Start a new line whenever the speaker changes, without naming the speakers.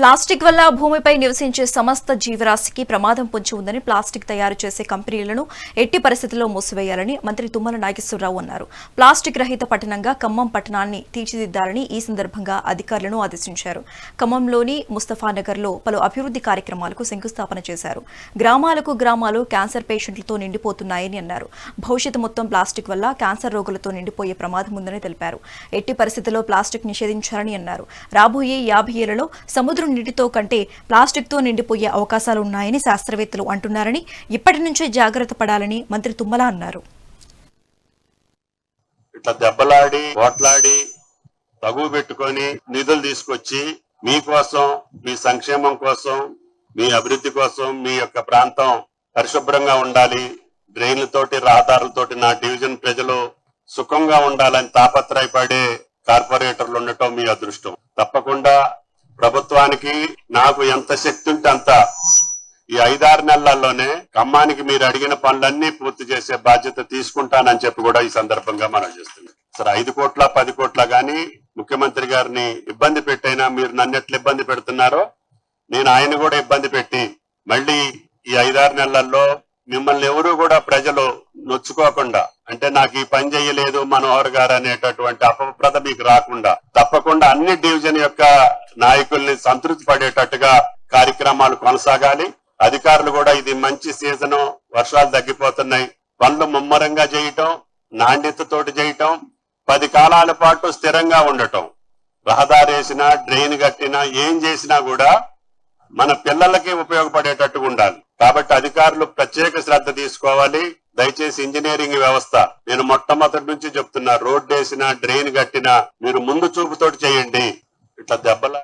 Plastic వల్ల భూమిపై నివసించే సమస్త జీవరాశికి ప్రమాదం పొంచి ఉందని ప్లాస్టిక్ తయారు చేసే కంపెనీలను ఎట్టి పరిస్థితుల్లో మూసివేయాలని మంత్రి తుమ్మల నాగేశ్వరరావు అన్నారు. ప్లాస్టిక్ రహిత పట్టణంగా ఖమ్మం పట్టణాన్ని తీర్చిదిద్దాలని ఈ సందర్భంగా అధికారులను ఆదేశించారు. ఖమ్మంలోని ముస్తఫానగర్లో పలు అభివృద్ధి కార్యక్రమాలకు శంకుస్థాపన చేశారు. గ్రామాలకు గ్రామాలు క్యాన్సర్ పేషెంట్లతో నిండిపోతున్నాయని అన్నారు. భవిష్యత్తు మొత్తం ప్లాస్టిక్ వల్ల క్యాన్సర్ రోగులతో నిండిపోయే ప్రమాదం ఉందని తెలిపారు. ఎట్టి పరిస్థితుల్లో ప్లాస్టిక్ నిషేధించాలని అన్నారు. రాబోయే యాభై ఏళ్ళలో సముద్రం నీటితో కంటే ప్లాస్టిక్తో నిండిపోయే అవకాశాలు ఉన్నాయని శాస్త్రవేత్తలు అంటున్నారని ఇప్పటి నుంచే జాగ్రత్త పడాలని మంత్రి తుమ్మల అన్నారు.
ఇట్లా దెబ్బలాడి ఓట్లాడి తగువ పెట్టుకొని నిధులు తీసుకొచ్చి మీకోసం మీ సంక్షేమం కోసం మీ అభివృద్ధి కోసం మీ యొక్క ప్రాంతం పరిశుభ్రంగా ఉండాలి డ్రైన్లతోటి రహదారులతోటి నా డివిజన్ ప్రజలు సుఖంగా ఉండాలని తాపత్రయపడే కార్పొరేటర్లు ఉండటం మీ అదృష్టం. తప్పకుండా ప్రభుత్వానికి నాకు ఎంత శక్తి ఉంటే అంత. ఈ ఐదారు నెలల్లోనే ఖమ్మానికి మీరు అడిగిన పనులన్నీ పూర్తి చేసే బాధ్యత తీసుకుంటానని చెప్పి కూడా ఈ సందర్భంగా మనం చేస్తుంది సరే ఐదు కోట్ల పది కోట్ల గాని ముఖ్యమంత్రి గారిని ఇబ్బంది పెట్టైనా మీరు నన్ను ఇబ్బంది పెడుతున్నారో నేను ఆయన కూడా ఇబ్బంది పెట్టి మళ్ళీ ఈ ఐదారు నెలల్లో మిమ్మల్ని ఎవరు కూడా ప్రజలు నొచ్చుకోకుండా అంటే నాకు ఈ పని చేయలేదు మనోహర్ గారు అనేటటువంటి అపప్రద మీకు రాకుండా తప్పకుండా అన్ని డివిజన్ యొక్క నాయకుల్ని సంతృప్తి పడేటట్టుగా కార్యక్రమాలు కొనసాగాలి. అధికారులు కూడా ఇది మంచి సీజను. వర్షాలు తగ్గిపోతున్నాయి. పనులు ముమ్మరంగా చేయటం నాణ్యతతోటి చేయటం పది కాలాల పాటు స్థిరంగా ఉండటం. రహదారి వేసినా డ్రైన్ కట్టినా ఏం చేసినా కూడా మన పిల్లలకి ఉపయోగపడేటట్టుగా ఉండాలి. కాబట్టి అధికారులు ప్రత్యేక శ్రద్ధ తీసుకోవాలి. దయచేసి ఇంజనీరింగ్ వ్యవస్థ. నేను మొట్టమొదటి నుంచి చెప్తున్నా రోడ్డు వేసినా డ్రైన్ కట్టినా మీరు ముందు చూపుతోటి చేయండి. ఇట్లా దెబ్బలా